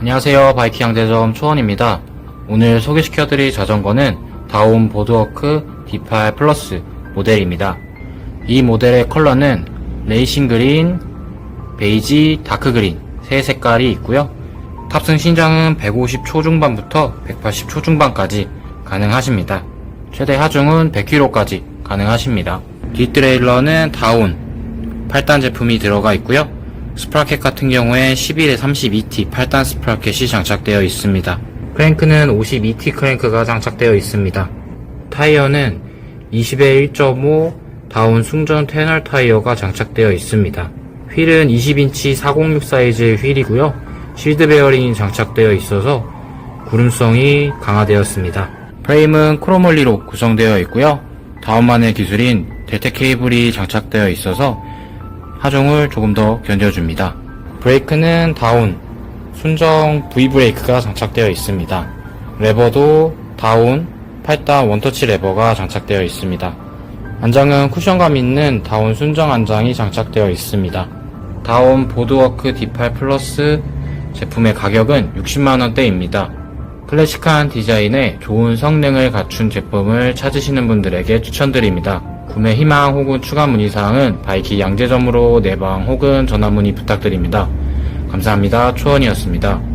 안녕하세요. 바이킹 양재점 초원입니다. 오늘 소개시켜드릴 자전거는 다운 보드워크 D8 플러스 모델입니다. 이 모델의 컬러는 레이싱 그린, 베이지, 다크 그린 세 색깔이 있고요. 탑승 신장은 150 초 중반부터 180 초 중반까지 가능하십니다. 최대 하중은 100km까지 가능하십니다. 뒷트레일러는 다운 8단 제품이 들어가 있고요. 스프라켓 같은 경우에 11에 32T 8단 스프라켓이 장착되어 있습니다. 크랭크는 52T 크랭크가 장착되어 있습니다. 타이어는 20에 1.5 다운 승전 테널 타이어가 장착되어 있습니다. 휠은 20인치 406 사이즈의 휠이고요. 실드 베어링이 장착되어 있어서 구름성이 강화되었습니다. 프레임은 크로몰리로 구성되어 있고요. 다운만의 기술인 델텍 케이블이 장착되어 있어서 하중을 조금 더 견뎌줍니다. 브레이크는 다운, 순정 V 브레이크가 장착되어 있습니다. 레버도 다운, 8단 원터치 레버가 장착되어 있습니다. 안장은 쿠션감 있는 다운 순정 안장이 장착되어 있습니다. 다운 보드워크 D8 플러스 제품의 가격은 60만원대입니다. 클래식한 디자인에 좋은 성능을 갖춘 제품을 찾으시는 분들에게 추천드립니다. 구매 희망 혹은 추가 문의사항은 바이키 양재점으로 내방 혹은 전화 문의 부탁드립니다. 감사합니다. 초원이었습니다.